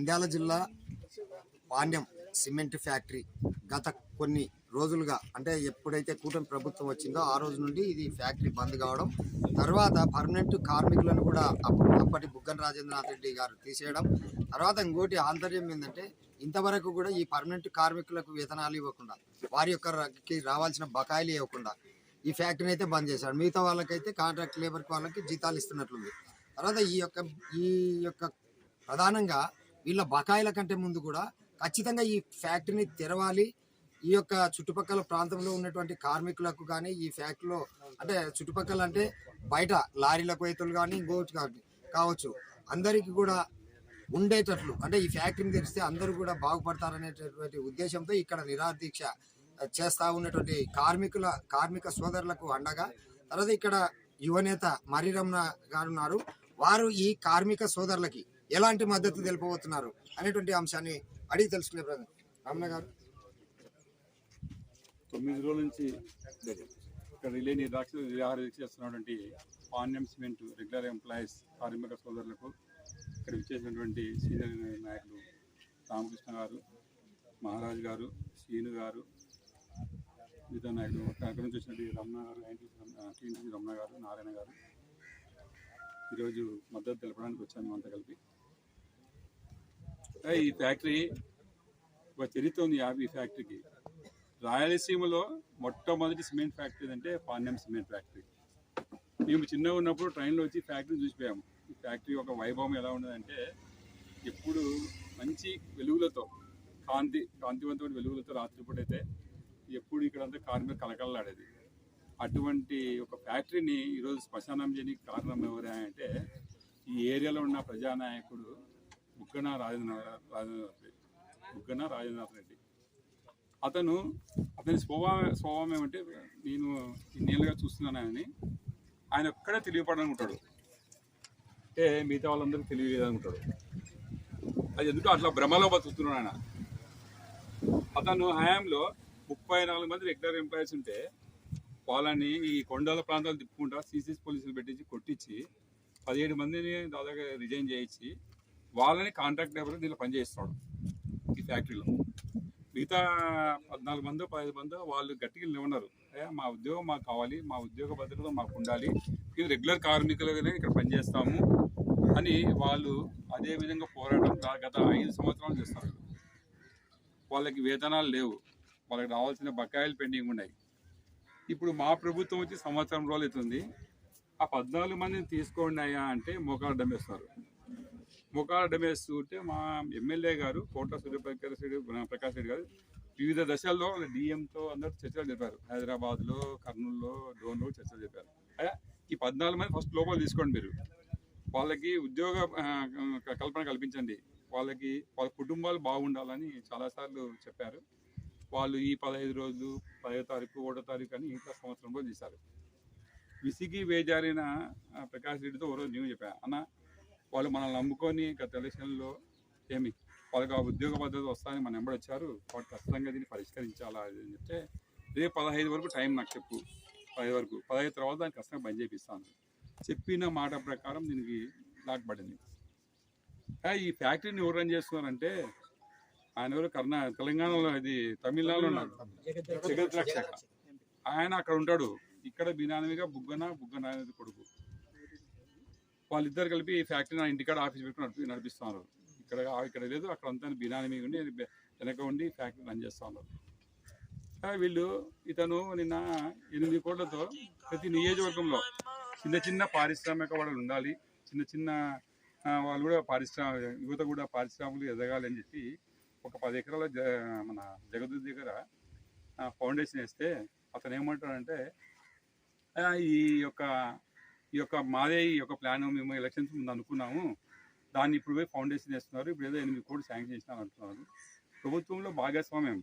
నంద్యాల జిల్లా Panyam cement factory గత కొన్ని రోజులుగా అంటే ఎప్పుడైతే కూటమి ప్రభుత్వం వచ్చిందో ఆ రోజు నుండి ఇది ఫ్యాక్టరీ బంద్ కావడం తర్వాత పర్మనెంట్ కార్మికులను కూడా అప్పుడు అప్పటి బుగ్గన రాజేంద్రనాథ్ రెడ్డి గారు తీసేయడం తర్వాత ఇంకోటి ఆంతర్యం ఏంటంటే ఇంతవరకు కూడా ఈ పర్మనెంట్ కార్మికులకు వేతనాలు ఇవ్వకుండా వారి యొక్కకి రావాల్సిన బకాయిలు ఇవ్వకుండా ఈ ఫ్యాక్టరీని అయితే బంద్ చేశారు. మిగతా వాళ్ళకైతే కాంట్రాక్ట్ లేబర్ వాళ్ళకి జీతాలు ఇస్తున్నట్లుంది. తర్వాత ఈ యొక్క ఈ యొక్క ప్రధానంగా వీళ్ళ బకాయిల కంటే ముందు కూడా ఖచ్చితంగా ఈ ఫ్యాక్టరీని తెరవాలి. ఈ యొక్క చుట్టుపక్కల ప్రాంతంలో ఉన్నటువంటి కార్మికులకు కానీ ఈ ఫ్యాక్టరీలో అంటే చుట్టుపక్కల అంటే బయట లారీలకు రైతులు కానీ ఇంకోటి కానీ కావచ్చు. అందరికీ కూడా ఉండేటట్లు అంటే ఈ ఫ్యాక్టరీని తెరిస్తే అందరూ కూడా బాగుపడతారనేటటువంటి ఉద్దేశంతో ఇక్కడ నిరాదీక్ష చేస్తూ ఉన్నటువంటి కార్మికుల కార్మిక సోదరులకు అండగా తర్వాత ఇక్కడ యువనేత మరిరమ్న గారు ఉన్నారు. వారు ఈ కార్మిక సోదరులకి ఎలాంటి మద్దతు తెలుపబోతున్నారు అనేటువంటి అంశాన్ని అడిగి తెలుసుకునే ప్రజలు రమణ గారు. తొమ్మిది రోజుల నుంచి ఇక్కడ రిలే నిర్దాక్ష నిరాహార దీక్ష చేస్తున్నటువంటి పాన్యం సిమెంట్ రెగ్యులర్ ఎంప్లాయీస్ కార్మిక సోదరులకు ఇక్కడ విచ్చేసినటువంటి సీనియర్ నాయకులు రామకృష్ణ గారు మహారాజ్ గారు శ్రీను గారు మిగతా నాయకులు. అక్కడి నుంచి వచ్చినటువంటి రమణ గారు టీఎన్సీ రమణ గారు నారాయణ గారు. ఈరోజు మద్దతు తెలపడానికి వచ్చాను అంతా కలిపి. ఈ ఫ్యాక్టరీ ఒక చరిత్ర ఉంది ఈ ఫ్యాక్టరీకి. రాయలసీమలో మొట్టమొదటి సిమెంట్ ఫ్యాక్టరీ అంటే పాండ్యం సిమెంట్ ఫ్యాక్టరీ. మేము చిన్నగా ఉన్నప్పుడు ట్రైన్లో వచ్చి ఫ్యాక్టరీ చూసిపోయాము. ఈ ఫ్యాక్టరీ ఒక వైభవం ఎలా ఉన్నదంటే ఎప్పుడు మంచి వెలుగులతో కాంతి కాంతివంతమైన వెలుగులతో రాత్రిపూట అయితే ఎప్పుడు ఇక్కడంతా కార్మిక కలకలలాడేది అటువంటి ఒక ఫ్యాక్టరీని ఈరోజు శ్మశానం చేయడానికి కారణం ఎవరు అంటే ఈ ఏరియాలో ఉన్న ప్రజానాయకుడు బుక్కన రాజేంద్ర రాజేంద్రనాథ్ రెడ్డి. బుగ్గన రాజేంద్రనాథ్ రెడ్డి. అతను అతని స్వభావం స్వభావం ఏమంటే నేను ఇన్నేళ్ళుగా చూస్తున్నాను ఆయనని ఆయన ఒక్కడే తెలియపడనుకుంటాడు అంటే మిగతా వాళ్ళందరూ తెలియలేదనుకుంటాడు అది ఎందుకు అట్లా భ్రమలో బతుకుతున్నాడు ఆయన? అతను హయాంలో ముప్పై నాలుగు మంది రెగ్యులర్ ఎంప్లాయీస్ ఉంటే వాళ్ళని ఈ కొండల ప్రాంతాలు తిప్పుకుంటా సీసీఎస్ పోలీసులు పెట్టించి కొట్టించి పదిహేడు మందిని దాదాపు రిజైన్ చేయించి వాళ్ళని కాంట్రాక్ట్ లేబర్ దీనిలో పనిచేస్తాడు ఈ ఫ్యాక్టరీలో. మిగతా పద్నాలుగు మంది పదిహేను మంది వాళ్ళు గట్టిగా నిలబడినారు. అయ్యా మా ఉద్యోగం మాకు కావాలి మా ఉద్యోగ భద్రత మాకు ఉండాలి ఇది రెగ్యులర్ కార్మికులుగానే ఇక్కడ పనిచేస్తాము అని వాళ్ళు అదే విధంగా పోరాటం గత ఐదు సంవత్సరాలు చేస్తారు. వాళ్ళకి వేతనాలు లేవు. వాళ్ళకి రావాల్సిన బకాయిలు పెండింగ్ ఉన్నాయి. ఇప్పుడు మా ప్రభుత్వం వచ్చి సంవత్సరం రోజులు అవుతుంది. ఆ పద్నాలుగు మందిని తీసుకోండి అయ్యా అంటే మోకాలు డమ్మేస్తారు. మోకాలు ఉంటే మా ఎమ్మెల్యే గారు కోట సూర్యప్రకాష్ రెడ్డి ప్రకాష్ రెడ్డి గారు వివిధ దశల్లో డిఎంతో అందరూ చర్చలు చెప్పారు హైదరాబాద్లో కర్నూలులో డ్రోన్లో చర్చలు చెప్పారు అయ్యా ఈ పద్నాలుగు మంది ఫస్ట్ లోపల తీసుకోండి మీరు. వాళ్ళకి ఉద్యోగ క- కల్పన కల్పించండి. వాళ్ళకి వాళ్ళ కుటుంబాలు బాగుండాలని చాలాసార్లు చెప్పారు. వాళ్ళు ఈ పదహైదు రోజులు పదో తారీఖు ఒకటో తారీఖు అని ఇంకా సంవత్సరంలో తీశారు. విసిగి వేజారిన ప్రకాష్ రెడ్డితో ఓ రోజు నేను చెప్పాను అన్న వాళ్ళు మనల్ని నమ్ముకొని గత ఎలక్షన్లో ఏమి వాళ్ళకి ఆ ఉద్యోగ పద్ధతి వస్తాయని మన ఎంబడి వచ్చారు. వాటి ఖచ్చితంగా దీన్ని పరిష్కరించాలా అని చెప్తే రేపు పదహైదు వరకు టైం నాకు చెప్పు. పదహైదు వరకు. పదహైదు తర్వాత దాన్ని ఖచ్చితంగా బంద్ చేపిస్తాను. చెప్పిన మాట ప్రకారం దీనికి లాక్ పడింది. ఈ ఫ్యాక్టరీని ఎవరు రన్ చేస్తున్నారంటే ఆయన ఎవరు? కర్ణా తెలంగాణలో ఇది తమిళనాడులో ఉన్నారు. జగత్ రక్షక ఆయన అక్కడ ఉంటాడు. ఇక్కడ బినామీగా బుగ్గన బుగ్గన అనేది కొడుకు. వాళ్ళిద్దరు కలిపి ఈ ఫ్యాక్టరీ నా ఇంటికాడ ఆఫీస్ పెట్టుకుని నడిపి నడిపిస్తున్నారు. ఇక్కడ ఇక్కడ లేదు అక్కడ అంతా బినామీ ఉండి వెనక ఉండి ఫ్యాక్టరీ రన్ చేస్తూ ఉన్నారు. వీళ్ళు ఇతను నిన్న ఎనిమిది కోట్లతో ప్రతి నియోజకవర్గంలో చిన్న చిన్న పారిశ్రామిక వాళ్ళు ఉండాలి చిన్న చిన్న వాళ్ళు కూడా పారిశ్రామిక యువత కూడా పారిశ్రామికలు ఎదగాలి అని చెప్పి ఒక పది ఎకరాల జ మన జగదు దగ్గర ఫౌండేషన్ వేస్తే అతను ఏమంటాడంటే ఈ యొక్క ఈ యొక్క మాదే ఈ యొక్క ప్లాన్ మేము ఎలక్షన్స్ ముందు అనుకున్నాము. దాన్ని ఇప్పుడు పోయి ఫౌండేషన్ వేస్తున్నారు ఇప్పుడు ఏదో ఎనిమిది కోట్లు శాంక్షన్ చేసినారు అంటున్నారు. ప్రభుత్వంలో భాగస్వామ్యం.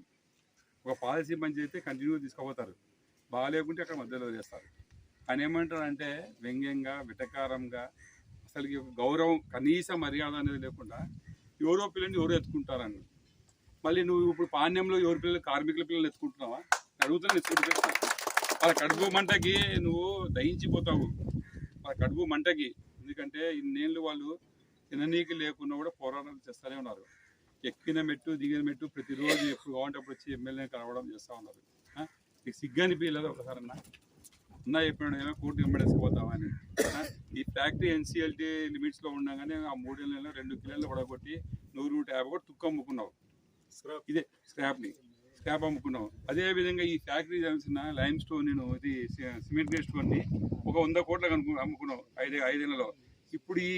ఒక పాలసీ మంచి కంటిన్యూ తీసుకుపోతారు. బాగాలేకుంటే అక్కడ మధ్యలో చేస్తారు ఆయన ఏమంటారంటే వ్యంగ్యంగా విటకారంగా అసలు గౌరవం కనీస మర్యాద అనేది లేకుండా ఎవరో పిల్లల్ని ఎవరు ఎత్తుకుంటారని. మళ్ళీ నువ్వు ఇప్పుడు పాణ్యంలో ఎవరి పిల్లలు కార్మికుల పిల్లలు ఎత్తుకుంటున్నావా? అడుగుతున్నా ఎత్తుకుంటున్నా వాళ్ళ కడుపు మంటకి నువ్వు దహించిపోతావు. వాళ్ళ కడుపు మంటకి. ఎందుకంటే ఇన్నేళ్ళు వాళ్ళు తిననీకి లేకున్నా కూడా పోరాటాలు చేస్తూనే ఉన్నారు. ఎక్కిన మెట్టు దిగిన మెట్టు ప్రతిరోజు ఎప్పుడు కావాలంటే అప్పుడు వచ్చి ఎమ్మెల్యేని కలవడం చేస్తూ ఉన్నారు. ఆ? మీకు సిగ్గని పీలేదు ఒకసారి అన్న? అన్న చెప్పినాడు ఏమో కోర్టు వెంబడేసుకుపోతామని ఆ? ఈ ఫ్యాక్టరీ ఎన్సీఎల్టీ లిమిట్స్లో ఉండగానే ఆ మూడేళ్ళలో రెండు కిలోలు పడగొట్టి నూరు నూట యాభై కూడా తుక్కు అమ్ముకున్నావు ఇదే స్క్రాప్ని ట్యాప్ అమ్ముకున్నాం అదే విధంగా ఈ ఫ్యాక్టరీ తెలిసిన లైమ్ స్టోన్ నేను ఇది సిమెంట్ గ్రేడ్ స్టోన్ని ఒక వంద కోట్లకు అనుకు అమ్ముకున్నావు ఐదు ఐదేళ్ళలో. ఇప్పుడు ఈ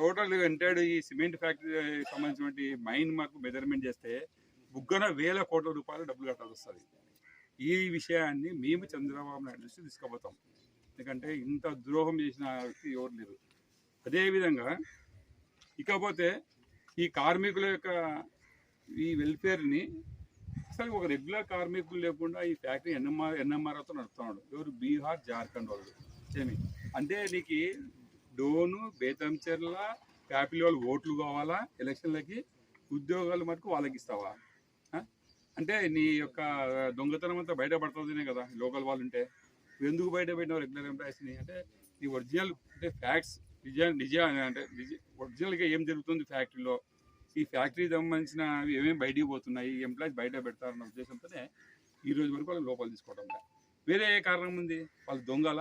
టోటల్ ఎంటైర్డ్ ఈ సిమెంట్ ఫ్యాక్టరీ సంబంధించినటువంటి మైన్ మాకు మెజర్మెంట్ చేస్తే బుగ్గన వేల కోట్ల రూపాయలు డబ్బులు కట్టాల్సి వస్తుంది. ఈ విషయాన్ని మేము చంద్రబాబు నాయుడు దృష్టి తీసుకుపోతాం. ఎందుకంటే ఇంత ద్రోహం చేసిన వ్యక్తి ఎవరు లేరు. అదేవిధంగా ఇకపోతే ఈ కార్మికుల యొక్క ఈ వెల్ఫేర్ని అసలు ఒక రెగ్యులర్ కార్మికులు లేకుండా ఈ ఫ్యాక్టరీ ఎన్ఎంఆర్ ఎన్ఎంఆర్తో నడుపుతున్నాడు ఎవరు? బీహార్ జార్ఖండ్ వాళ్ళు. ఏమి? అంటే నీకు డోను బేతంచెర్ల ప్యాపిలి వాళ్ళు ఓట్లు కావాలా ఎలక్షన్లకి? ఉద్యోగాలు మటుకు వాళ్ళకి ఇస్తావా? అంటే నీ యొక్క దొంగతనం అంతా బయటపడుతుందనే కదా? లోకల్ వాళ్ళు ఉంటే. ఎందుకు బయట పెట్టినావు రెగ్యులర్ ఎంప్లాయీస్ని అంటే నీ ఒరిజినల్ అంటే ఫ్యాక్ట్స్ నిజ నిజ అంటే నిజ ఒరిజినల్గా ఏం జరుగుతుంది ఫ్యాక్టరీలో? ఈ ఫ్యాక్టరీ సంబంధించిన ఏమేమి బయటికి పోతున్నాయి ఎంప్లాయీస్ బయట పెడతారన్న ఉద్దేశంతోనే ఈ రోజు వరకు వాళ్ళు లోపల తీసుకోవడం లే. వేరే ఏ కారణం ఉంది? వాళ్ళు దొంగల?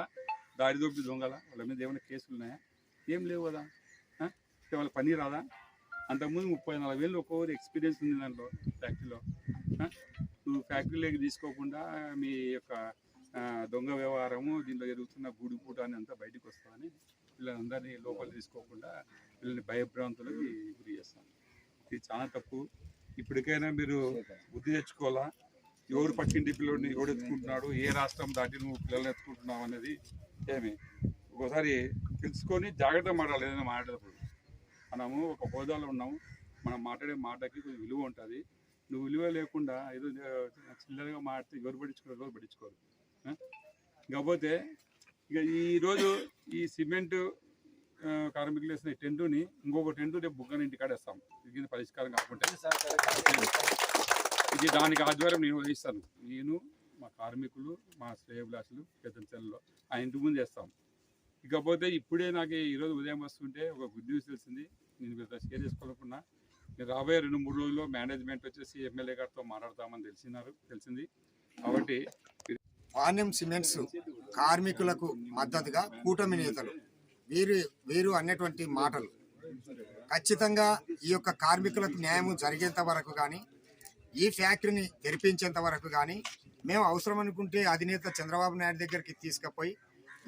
దారి దోపి దొంగల? వాళ్ళ మీద ఏమైనా కేసులు ఉన్నాయా? ఏం లేవు కదా. వాళ్ళ పని రాదా? అంతకుముందు ముప్పై నలభై వేలు ఒక్కొక్కరు ఎక్స్పీరియన్స్ ఉంది దాంట్లో ఫ్యాక్టరీలో. నువ్వు ఫ్యాక్టరీలోకి తీసుకోకుండా మీ యొక్క దొంగ వ్యవహారము దీంట్లో జరుగుతున్న గూడిపూట అని అంతా బయటకు వస్తామని వీళ్ళందరినీ లోపల తీసుకోకుండా వీళ్ళని భయభ్రాంతులకి గురి చేస్తాను. ఇది చాలా తప్పు. ఇప్పటికైనా మీరు బుద్ధి తెచ్చుకోవాలా? ఎవరు పక్కింటి పిల్లడిని ఎవడు ఎత్తుకుంటున్నాడు ఏ రాష్ట్రం దాటి నువ్వు పిల్లల్ని ఎత్తుకుంటున్నావు అనేది ఏమి? ఒకసారి తెలుసుకొని జాగ్రత్త మాట్లాడాలి ఏదైనా మాట్లాడేటప్పుడు. మనము ఒక హోదాలో ఉన్నాము. మనం మాట్లాడే మాటకి కొంచెం విలువ ఉంటుంది. నువ్వు విలువ లేకుండా ఏదో చిల్లరగా మాట్లాడితే ఎవరు పట్టించుకోరు ఎవరు పట్టించుకోరు. కాకపోతే ఇక ఈరోజు ఈ సిమెంట్ కార్మికులు వేసిన ఈ టెంటుని ఇంకొక టెంటు రేపు బుగ్గన ఇంటికాడ వేస్తాం. ఇది పరిష్కారం కాకుండా ఇది దానికి ఆధ్వర్యం నేను వహిస్తాను నేను మా కార్మికులు మా శ్రేయభిలాషులు పెద్దంచెల్లో ఆ ఇంటి ముందు చేస్తాం. ఇకపోతే ఇప్పుడే నాకు ఈరోజు ఉదయం వస్తుంటే ఒక గుడ్ న్యూస్ తెలిసింది. నేను మీతో షేర్ చేసుకోవాలనుకున్నా. నేను రాబోయే రెండు మూడు రోజుల్లో మేనేజ్మెంట్ వచ్చేసి ఎమ్మెల్యే గారితో మాట్లాడతామని తెలిసినారు తెలిసింది. కాబట్టి పాణ్యం సిమెంట్స్ కార్మికులకు మద్దతుగా కూటమి నేతలు వీరు వీరు అనేటువంటి మాటలు. ఖచ్చితంగా ఈ యొక్క కార్మికులకు న్యాయం జరిగేంత వరకు కానీ ఈ ఫ్యాక్టరీని తెరిపించేంత వరకు కానీ మేము అవసరం అనుకుంటే అధినేత చంద్రబాబు నాయుడు దగ్గరికి తీసుకుపోయి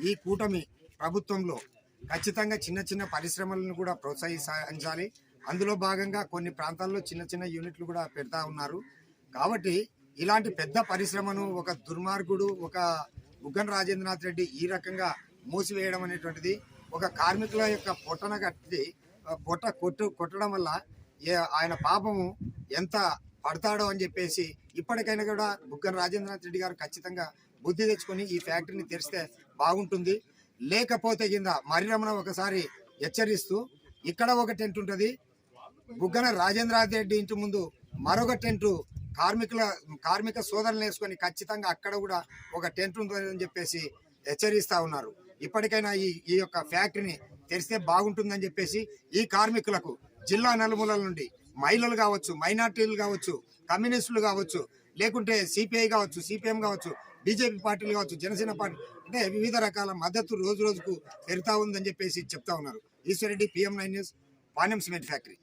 ఈ కూటమి ప్రభుత్వంలో ఖచ్చితంగా చిన్న చిన్న పరిశ్రమలను కూడా ప్రోత్సహించాలి. అందులో భాగంగా కొన్ని ప్రాంతాల్లో చిన్న చిన్న యూనిట్లు కూడా పెడతా ఉన్నారు. కాబట్టి ఇలాంటి పెద్ద పరిశ్రమను ఒక దుర్మార్గుడు ఒక బుగ్గన రాజేంద్రనాథ్ రెడ్డి ఈ రకంగా మూసివేయడం అనేటువంటిది ఒక కార్మికుల యొక్క పొట్టన కట్టి పొట్ట కొట్టు కొట్టడం వల్ల ఏ- ఆయన పాపము ఎంత పడతాడో అని చెప్పేసి ఇప్పటికైనా కూడా బుగ్గన రాజేంద్రనాథ్ రెడ్డి గారు ఖచ్చితంగా బుద్ధి తెచ్చుకొని ఈ ఫ్యాక్టరీని తెరిస్తే బాగుంటుంది. లేకపోతే కింద మరిరమణ ఒకసారి హెచ్చరిస్తూ ఇక్కడ ఒక టెంట్ ఉంటుంది. బుగ్గన రాజేంద్రనాథ్ రెడ్డి ఇంటి ముందు మరొక టెంటు కార్మికుల కార్మిక సోదరులు వేసుకొని ఖచ్చితంగా అక్కడ కూడా ఒక టెంట్ ఉంటుందని చెప్పేసి హెచ్చరిస్తా ఉన్నారు. ఇప్పటికైనా ఈ ఈ యొక్క ఫ్యాక్టరీని తెరిస్తే బాగుంటుందని చెప్పేసి ఈ కార్మికులకు జిల్లా నలుమూలల నుండి మహిళలు కావచ్చు మైనార్టీలు కావచ్చు కమ్యూనిస్టులు కావచ్చు లేకుంటే సిపిఐ కావచ్చు సిపిఎం కావచ్చు బీజేపీ పార్టీలు కావచ్చు జనసేన పార్టీ అంటే వివిధ రకాల మద్దతు రోజు రోజుకు పెరుగుతా ఉందని చెప్పేసి చెప్తా ఉన్నారు. Eswar Reddy PM nine news Panyam cement factory.